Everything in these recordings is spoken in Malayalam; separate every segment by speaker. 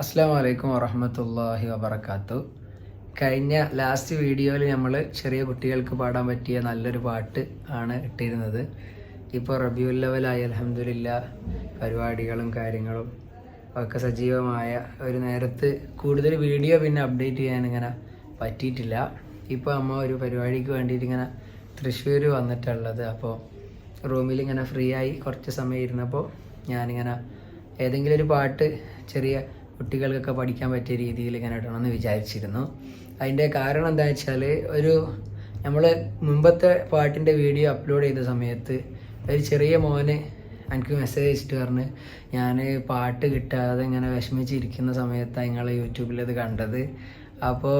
Speaker 1: അസ്സാം വലൈക്കും വറഹമത്തല്ലാഹി വബർക്കാത്തു കഴിഞ്ഞ ലാസ്റ്റ് വീഡിയോയിൽ നമ്മൾ ചെറിയ കുട്ടികൾക്ക് പാടാൻ പറ്റിയ നല്ലൊരു പാട്ട് ആണ് ഇട്ടിരുന്നത്. ഇപ്പോൾ റബിയുൽ ലെവലായി അലഹമില്ല പരിപാടികളും കാര്യങ്ങളും ഒക്കെ സജീവമായ ഒരു നേരത്ത് കൂടുതൽ വീഡിയോ പിന്നെ അപ്ഡേറ്റ് ചെയ്യാൻ ഇങ്ങനെ പറ്റിയിട്ടില്ല. ഇപ്പോൾ അമ്മ ഒരു പരിപാടിക്ക് വേണ്ടിയിട്ട് ഇങ്ങനെ തൃശ്ശൂർ വന്നിട്ടുള്ളത്. അപ്പോൾ റൂമിൽ ഇങ്ങനെ ഫ്രീ ആയി കുറച്ച് സമയം ഇരുന്നപ്പോൾ ഞാനിങ്ങനെ ഏതെങ്കിലും ഒരു പാട്ട് ചെറിയ കുട്ടികൾക്കൊക്കെ പഠിക്കാൻ പറ്റിയ രീതിയിൽ ഇങ്ങനെ ഇടണമെന്ന് വിചാരിച്ചിരുന്നു. അതിന്റെ കാരണം എന്താ വെച്ചാൽ ഒരു നമ്മൾ മുമ്പത്തെ പാട്ടിന്റെ വീഡിയോ അപ്ലോഡ് ചെയ്ത സമയത്ത് ഒരു ചെറിയ മോന് എനിക്ക് മെസ്സേജ് അയച്ചിട്ട് പറഞ്ഞ് ഞാൻ പാട്ട് കിട്ടാതെ ഇങ്ങനെ വിഷമിച്ചിരിക്കുന്ന സമയത്താണ് നിങ്ങൾ യൂട്യൂബിൽ അത് കണ്ടത്. അപ്പോൾ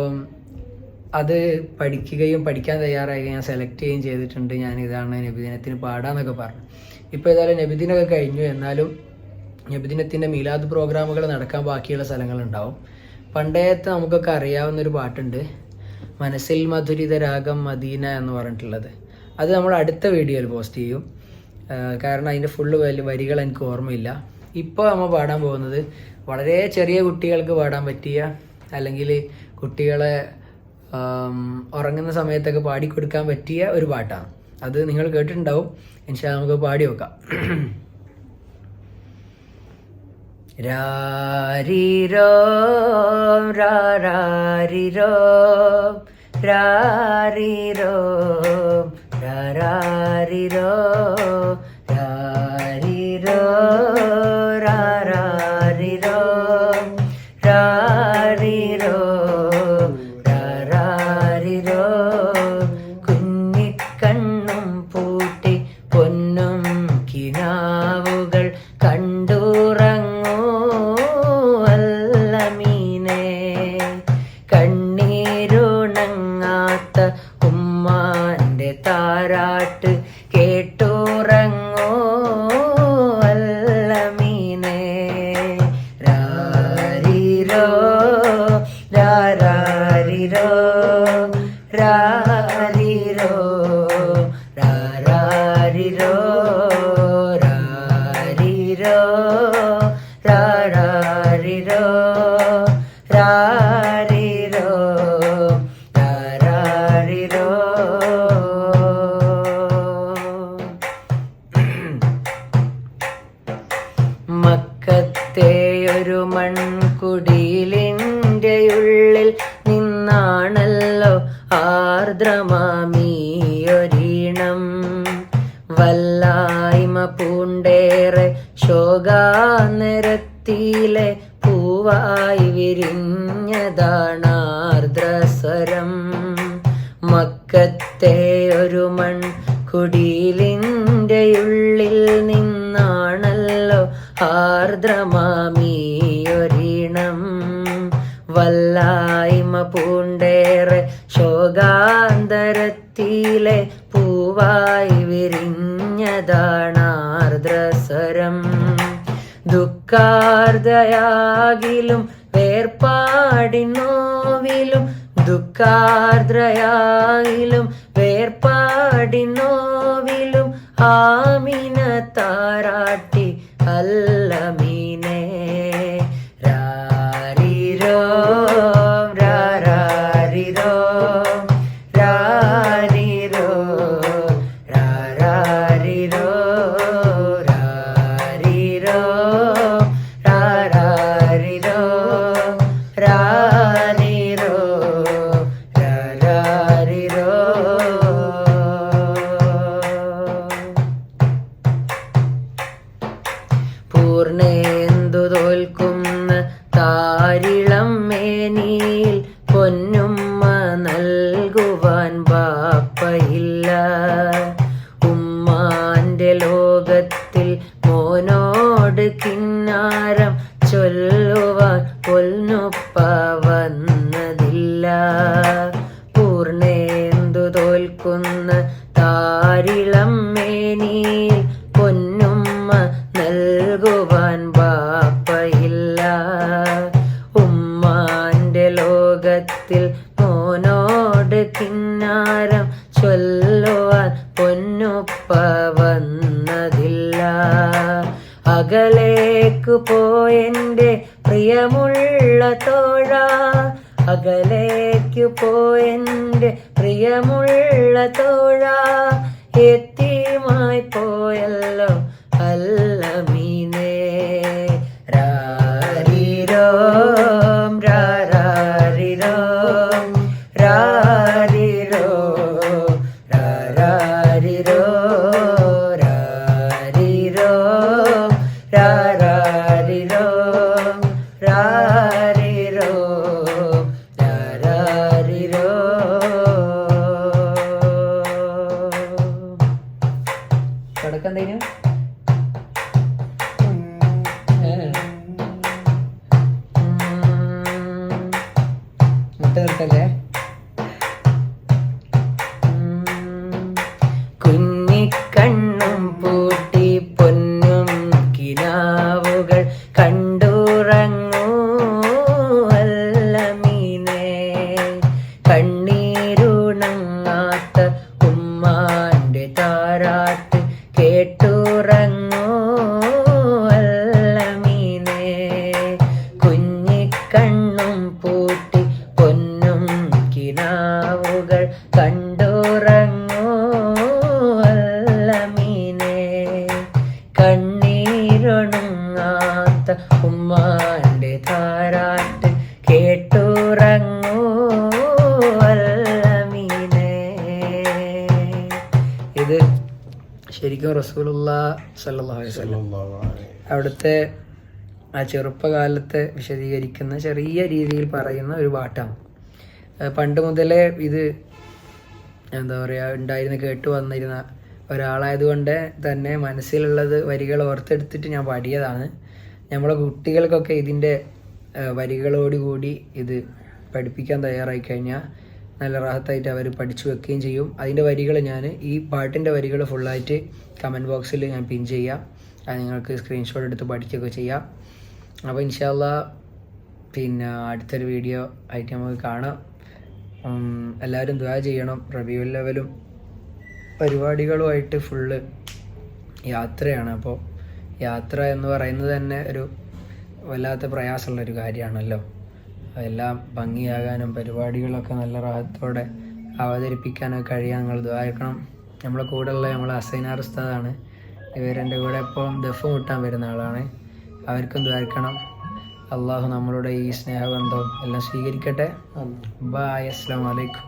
Speaker 1: അത് പഠിക്കുകയും പഠിക്കാൻ തയ്യാറായി ഞാൻ സെലക്ട് ചെയ്യുകയും ചെയ്തിട്ടുണ്ട്. ഞാൻ ഇതാണ് നബിദിനത്തിന് പാടാന്നൊക്കെ പറഞ്ഞു. ഇപ്പോൾ ഏതായാലും നബിദിനൊക്കെ കഴിഞ്ഞു. എന്നാലും നബിദിനത്തിന്റെ മീലാദ് പ്രോഗ്രാമുകൾ നടക്കാൻ ബാക്കിയുള്ള സ്ഥലങ്ങളുണ്ടാവും. പണ്ടേത്തെ നമുക്കൊക്കെ അറിയാവുന്ന ഒരു പാട്ടുണ്ട്. മനസ്സിൽ മധുരിത രാഗം മദീന എന്ന് പറഞ്ഞിട്ടുള്ളത്. അത് നമ്മൾ അടുത്ത വീഡിയോയിൽ പോസ്റ്റ് ചെയ്യും. കാരണം അതിന്റെ ഫുള്ള് വരികൾ എനിക്ക് ഓർമ്മയില്ല. ഇപ്പോൾ നമ്മൾ പാടാൻ പോകുന്നത് വളരെ ചെറിയ കുട്ടികൾക്ക് പാടാൻ പറ്റിയ അല്ലെങ്കിൽ കുട്ടികളെ ഉറങ്ങുന്ന സമയത്തൊക്കെ പാടിക്കൊടുക്കാൻ പറ്റിയ ഒരു പാട്ടാണ്. അത് നിങ്ങൾ കേട്ടിട്ടുണ്ടാവും. ഇൻഷാ നമുക്ക് പാടി നോക്കാം. രാരിരോ രാരിരോ രാരിരോ രാരിരോ രാരിരോ രാരിരോ രാരിരോ രാരിരോ കുഞ്ഞിക്കണ്ണും പൂട്ടി പൊന്നും കിനാവുകൾ കണ്ടുറങ്ങൂ മക്കത്തെ ഒരു മൺകുടിലിന്റെ ഉള്ളിൽ നിന്നാണല്ലോ ആർദ്രമാമിയൊരീണം. വല്ലായ്മ പൂണ്ടേറെ ശോകാനിരത്തിലെ പൂവായി വിരിഞ്ഞതാണാർദ്രസ്വരം. മക്കത്തെ ഒരു മൺ ഉള്ളിൽ ആർദ്രമാമിയൊരീണം വല്ലായ്മ പൂണ്ടേറെ ശോകാന്തരത്തിലെ പൂവായി വിരിഞ്ഞതാണാർദ്രസ്വരം ദുഃഖാർദ്രയാകിലും വേർപാടിനോവിലും ദുഃഖാർദ്രയാകിലും വേർപാടിനോവിലും ആമിന താരാട്ടി I love me. ലോകത്തിൽ മോനോ പൊന്നുപ്പ വന്നതില്ല. അകലേക്ക് പോയെന്റെ പ്രിയമുള്ള തോഴ. അകലേക്ക് പോയെന്റെ പ്രിയമുള്ള തോഴ. എത്തിയുമായി പോയല്ലോ തുടക്കം മുട്ട നിർത്തല്ലേ കുഞ്ഞിക്കണ്ണും പൂട്ടി പൊന്നും കിനാവുകൾ കണ്ടുറങ്ങൂ മീനേ കണ്ണീരുണങ്ങാത്ത ഉമ്മാന്റെ താരാട്ട് കേട്ടുറങ്ങൂ അല്ല മീനേ കുഞ്ഞിക്കണ്ണും പൂട്ടി പൊന്നും കിനാവുകൾ കണ്ടുറങ്ങൂ അല്ല മീനേ കണ്ണീരൊണങ്ങാത്ത ഉമ്മാന്റെ താരാട്ട് കേട്ടുറങ്ങൂ അല്ല മീനേ ഇത് ശരിക്കും റസൂലുള്ള അവിടുത്തെ ആ ചെറുപ്പകാലത്തെ വിശദീകരിക്കുന്ന ചെറിയ രീതിയിൽ പറയുന്ന ഒരു പാട്ടാണ് പണ്ട് മുതലേ ഇത് എന്താ പറയുക ഉണ്ടായിരുന്ന കേട്ട് വന്നിരുന്ന ഒരാളായതുകൊണ്ട് തന്നെ മനസ്സിലുള്ളത് വരികൾ ഓർത്തെടുത്തിട്ട് ഞാൻ പാടിയതാണ്. നമ്മളെ കുട്ടികൾക്കൊക്കെ ഇതിന്റെ വരികളോടുകൂടി ഇത് പഠിപ്പിക്കാൻ തയ്യാറായി കഴിഞ്ഞാൽ നല്ല റാഹത്തായിട്ട് അവർ പഠിച്ചു വെക്കുകയും ചെയ്യും. അതിന്റെ വരികൾ ഞാൻ ഈ പാട്ടിന്റെ വരികൾ ഫുള്ളായിട്ട് കമന്റ് ബോക്സിൽ ഞാൻ പിൻ ചെയ്യാം. അത് നിങ്ങൾക്ക് സ്ക്രീൻഷോട്ട് എടുത്ത് പഠിക്കുകയൊക്കെ ചെയ്യാം. അപ്പോൾ ഇൻഷാല്ല പിന്നെ അടുത്തൊരു വീഡിയോ ആയിട്ട് നമുക്ക് കാണാം. എല്ലാവരും ദ്വാ ചെയ്യണം. റിവ്യൂ ലെവലും പരിപാടികളുമായിട്ട് ഫുള്ള് യാത്രയാണ്. അപ്പോൾ യാത്ര എന്ന് പറയുന്നത് തന്നെ ഒരു വല്ലാത്ത പ്രയാസമുള്ളൊരു കാര്യമാണല്ലോ. എല്ലാം ഭംഗിയാകാനും പരിപാടികളൊക്കെ നല്ല റാഹത്തോടെ അവതരിപ്പിക്കാനൊക്കെ കഴിയാൻ നിങ്ങൾ ദ്വാരക്കണം നമ്മളെ കൂടെയുള്ള നമ്മളെ അസൈനാർ ഉസ്താദാണ്. ഇവരെന്റെ കൂടെ എപ്പോഴും ദഫ് മുട്ടാൻ വരുന്ന ആളാണ്. അവർക്കും ദ്വാരിക്കണം അള്ളാഹു നമ്മളുടെ ഈ സ്നേഹബന്ധം എല്ലാം സ്വീകരിക്കട്ടെ. ബായ് അസ്സാം വലൈക്കും